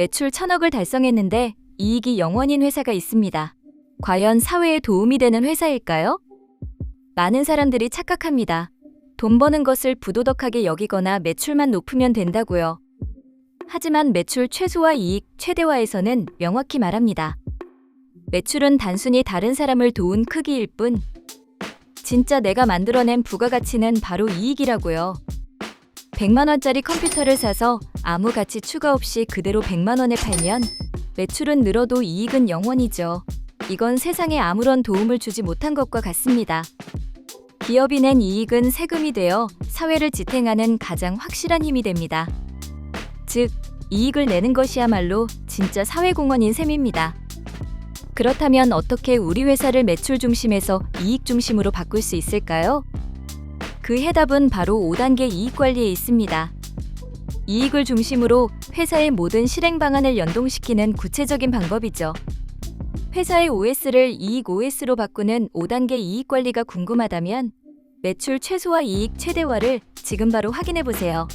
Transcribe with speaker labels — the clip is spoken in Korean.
Speaker 1: 매출 천억을 달성했는데 이익이 0원인 회사가 있습니다. 과연 사회에 도움이 되는 회사일까요? 많은 사람들이 착각합니다. 돈 버는 것을 부도덕하게 여기거나 매출만 높으면 된다고요. 하지만 매출 최소화 이익 최대화에서는 명확히 말합니다. 매출은 단순히 다른 사람을 도운 크기일 뿐, 진짜 내가 만들어낸 부가가치는 바로 이익이라고요. 100만 원짜리 컴퓨터를 사서 아무 가치 추가 없이 그대로 100만 원에 팔면 매출은 늘어도 이익은 0원이죠. 이건 세상에 아무런 도움을 주지 못한 것과 같습니다. 기업이 낸 이익은 세금이 되어 사회를 지탱하는 가장 확실한 힘이 됩니다. 즉, 이익을 내는 것이야말로 진짜 사회공헌인 셈입니다. 그렇다면 어떻게 우리 회사를 매출 중심에서 이익 중심으로 바꿀 수 있을까요? 그 해답은 바로 5단계 이익 관리에 있습니다. 이익을 중심으로 회사의 모든 실행 방안을 연동시키는 구체적인 방법이죠. 회사의 OS를 이익 OS로 바꾸는 5단계 이익 관리가 궁금하다면 매출 최소화 이익 최대화를 지금 바로 확인해 보세요.